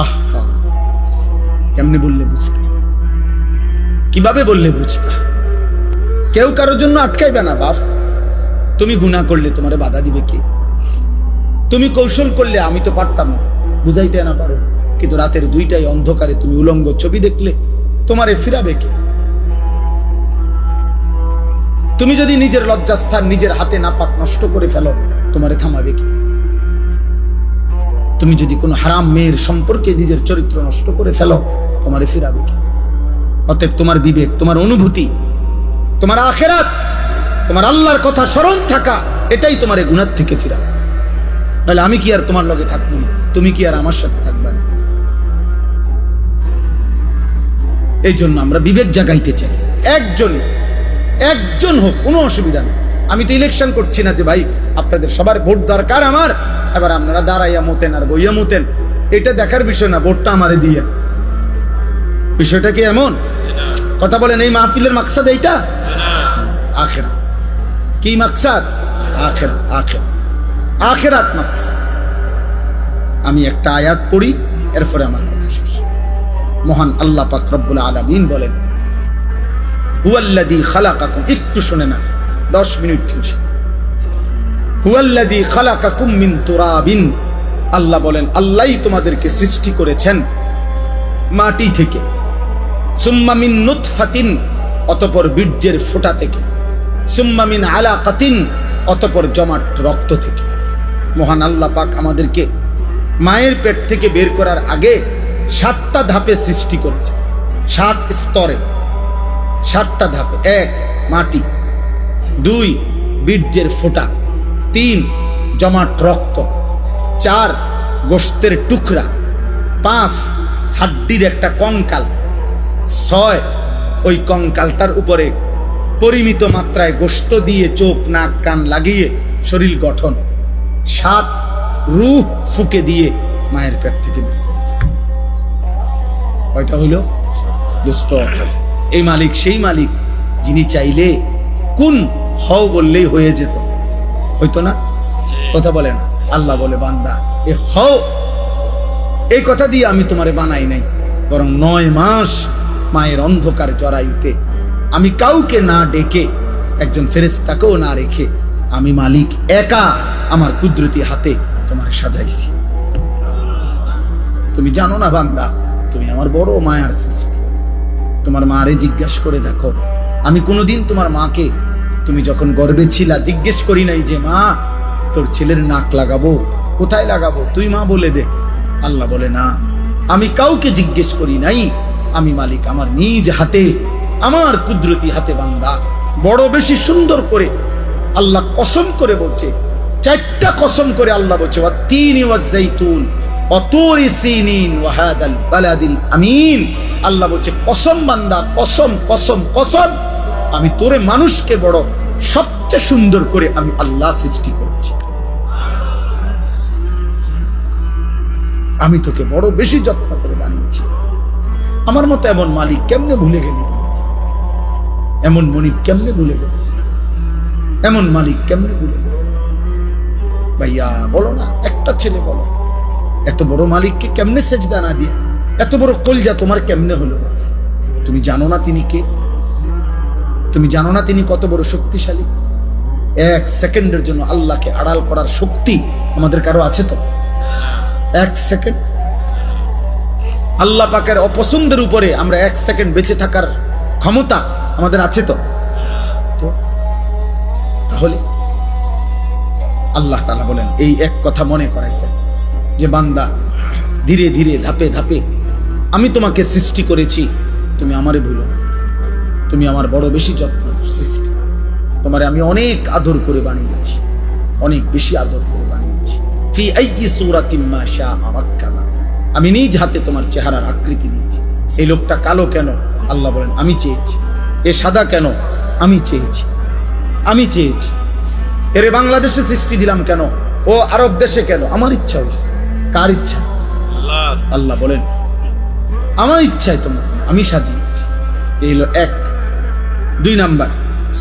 আহা, কেমনে বললে বুঝতে? কীভাবে বললে বুঝতা? কেউ কারোর জন্য আটকাইবে না, বাপ। তুমি গুণা করলে তোমারে বাধা দিবে কে? তুমি কৌশল করলে আমি তো পারতাম না। বুঝাইতে না পারো, কিন্তু রাতের দুইটাই অন্ধকারে তুমি উলঙ্গ ছবি দেখলে তোমারে ফিরাবে কে? তুমি যদি নিজের লজ্জাস্থান নিজের হাতে নাপাক নষ্ট করে ফেলো, তোমারে থামাবে কি? তুমি যদি কোনো হারাম মেয়ের সম্পর্কে নিজের চরিত্র নষ্ট করে ফেলো, তোমারে ফিরাবে কি? অতএব তোমার বিবেক, তোমার অনুভূতি, তোমার আখেরাত, তোমার আল্লাহর কথা স্মরণ থাকা, এটাই তোমার এই গুণার থেকে ফিরাবে। নাহলে আমি কি আর তোমার লগে থাকব না? তুমি কি আর আমার সাথে থাকবে না? এই জন্য আমরা বিবেক জাগাইতে চাই। একজন একজন হোক, কোনো অসুবিধা নেই। আমি তো ইলেকশন করছি না যে ভাই, আপনাদের সবার ভোট দরকার আমার। এবার আপনারা দাঁড়াইয়া মতেন আর বইয়া মতেন। এটা দেখার বিষয় না, ভোটটা আমারে দিয়ে। বিষয়টা কি এমন? কথা বলেন, এই মাহফিলের মাকসাদ এইটা? আখের। কি মাকসাদ? আখের আখের। আখেরাত মাকসাদ। আমি একটা আয়াত পড়ি, এরপরে আমার কথা শেষ। মহান আল্লাহ পাক রব্বুল আলামিন বলেন, হুয়াল্লাযী খালাকাকুম। একটু শুনে না 10 মিনিট শুনছি হুয়াল্লাযী খালাকাকুম মিন তুরাবিন। আল্লাহ বলেন আল্লাহই তোমাদেরকে সৃষ্টি করেছেন মাটি থেকে। সুম্মা মিন নুতফাতিন, অতঃপর বীর্যের ফোঁটা থেকে। সুম্মা মিন আলাকাতিন, অতঃপর জমাট রক্ত থেকে। মহান আল্লাহ পাক আমাদেরকে মায়ের পেট থেকে বের করার আগে সাতটা ধাপে সৃষ্টি করেছে। সাত স্তরে। সাতটা ধাপে। এক, মাটি। দুই, বীর্যের ফোঁটা। তিন জমাট রক্ত, চার গোস্তের টুকরা, পাঁচ হাড্ডির একটা কঙ্কাল, ছয় ওই কঙ্কালটার উপরে পরিমিত মাত্রায় গোস্ত দিয়ে চোখ, নাক, কান লাগিয়ে শরীর গঠন, সাত রুহ ফুকে দিয়ে মায়ের পেট থেকে বের। কয়টা হইল? এই মালিক, সেই মালিক, যিনি চাইলে কোন হও বললেই হয়ে যেত। হইতো না? কথা বলে না। আল্লাহ বলে, বান্দা, এ হও। এই কথা দিয়ে আমি তোমারে বানাই নাই, বরং নয় মাস মায়ের অন্ধকার জরায়ুতে আমি কাউকে না ডেকে, একজন ফেরেস্তাকেও না রেখে আমি মালিক একা আমার কুদরতি হাতে তোমার সাজাইছি। তুমি জানো না, বান্দা, তুমি আমার বড় মায়ার সৃষ্টি। তোমার মারে জিজ্ঞাসা করে দেখো, আমি কোনোদিন তোমার মাকে তুমি যখন গর্বে ছিলা, জিজ্ঞেস করি নাই যে, মা, তোর ছেলের নাক লাগাবো? কোথায় লাগাবো? তুই মা বলে দে। আল্লাহ বলে, না, আমি কাউকে জিজ্ঞেস করি নাই। আমি মালিক আমার নিজ হাতে, আমার কুদরতি হাতে বান্দা। বড় বেশি সুন্দর করে আল্লাহ কসম করে বলছে, চারটা কসম করে আল্লাহ বলছে আমিন। আল্লাহ বলছে, কসম বান্দা, কসম কসম কসম। আমি তোরে মানুষকে বড়, সবচেয়ে সুন্দর করে আমি আল্লাহ সৃষ্টি করেছি। আমি তোকে বড় বেশি যত্ন করে বানিয়েছি। আমার মতো এমন মালিক কেমনে ভুলে গেলি? এমন মনিক কেমনে ভুলে গেল? এমন মালিক কেমনে ভুলে গেল? ভাইয়া, বলো না, একটা ছেলে বলো। এত বড় মালিককে কেমনে সেজদা না দিয়ে, এত বড় কলজা তোমার কেমনে হলো? তুমি জানো না তিনি কে? তুমি জানো না তিনি কত বড় শক্তিশালী? এক সেকেন্ডের জন্য আল্লাহকে আড়াল করার শক্তি আমাদের কারও আছে তো? এক সেকেন্ড। আল্লাহ পাকের অপছন্দের উপরে আমরা এক সেকেন্ড বেঁচে থাকার ক্ষমতা আমাদের আছে তো? তাহলে আল্লাহ তালা বলেন, এই এক কথা মনে করাইছেন যে বান্দা ধীরে ধীরে ধাপে ধাপে, আমি তোমাকে সৃষ্টি করেছি, তুমি আমারে ভুলো না। তুমি আমার বড় বেশি যত্ন সৃষ্টি। তোমারে আমি অনেক আদর করে বানিয়েছি অনেক বেশি আদর করে বানিয়েছি। ফি আইয়ি সূরাতিন মা শাআ রাক্কাবা। আমি নিজ হাতে তোমার চেহারার আকৃতি দিয়েছি। এই লোকটা কালো কেন? আল্লাহ বলেন আমি চেয়েছি। এ সাদা কেন? আমি চেয়েছি। আমি চেয়েছি। এরে বাংলাদেশে সৃষ্টি দিলাম কেন? ও আরব দেশে কেন? আমার ইচ্ছা হয়েছে। কার ইচ্ছা? আল্লাহ বলেন আমার ইচ্ছায় তোমার আমি সাজিয়েছি। এই হলো এক দুই নাম্বার,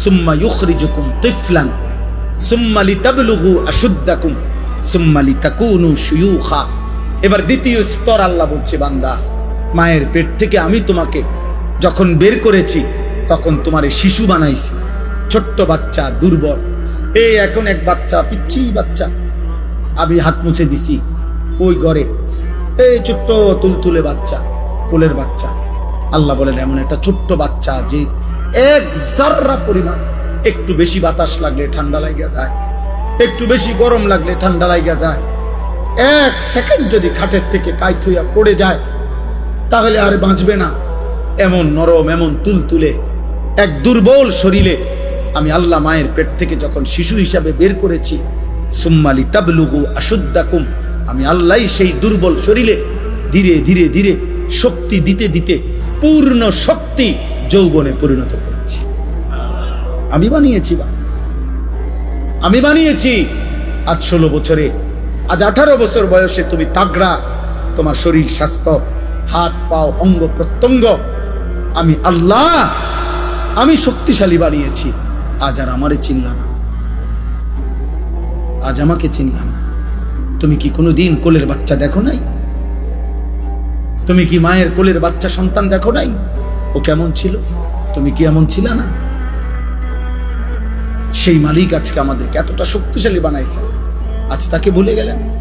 সুম্মা ইউখরিজুকুম তিফলান, সুম্মা লিতাবলুগু আশুদ্দাকুম, সুম্মা লিতাকুনু শুয়ুখা। এবার দ্বিতীয় স্তর আল্লাহ বলছে, বান্দা, মায়ের পেট থেকে আমি তোমাকে যখন বের করেছি, তখন তোমার শিশু বানাইছি, ছোট্ট বাচ্চা, দুর্বল। এই এখন এক বাচ্চা পিচ্ছি বাচ্চা, আমি হাত মুছে দিছি, ওই ঘরে। এই ছোট্ট তুলতুলে বাচ্চা, কোলের বাচ্চা। আল্লাহ বলেন, এমন একটা ছোট্ট বাচ্চা যে এক জাররা পরিমাণ। একটু বেশি বাতাস লাগলে ঠান্ডা লাগিয়া যায়। একটু বেশি গরম লাগলে ঠান্ডা লাগিয়া যায়। এক সেকেন্ড যদি খাটের থেকে কাইত হইয়া পড়ে যায়, তাহলে আর বাঁচবে না। এমন নরম, এমন তুলতুলে, এক দুর্বল শরীরে আমি আল্লাহ মায়ের পেট থেকে যখন শিশু হিসাবে বের করেছি সুম্মালি তাবলুগু আশুদ্দাকুম, আমি আল্লাহ সেই দুর্বল শরীরে ধীরে ধীরে ধীরে শক্তি দিতে দিতে পূর্ণ শক্তি যৌবনে পরিণত করেছি। আমি বানিয়েছি আমি বানিয়েছি। আজ ষোলো বছরে, আজ আঠারো বছর বয়সে তুমি তাগড়া, তোমার শরীর স্বাস্থ্য, হাত, পাও, অঙ্গ প্রত্যঙ্গ, আমি আল্লাহ, আমি শক্তিশালী বানিয়েছি। আজ আর আমারে চিনলাম আজ আমাকে চিনলাম তুমি কি কোনো দিন কোলের বাচ্চা দেখো নাই? তুমি কি মায়ের কোলের বাচ্চা সন্তান দেখো নাই? ও কেমন ছিল? তুমি কি এমন ছিল না? সেই মালিক আজকে আমাদেরকে এতটা শক্তিশালী বানাইছে আজ তাকে ভুলে গেলেন?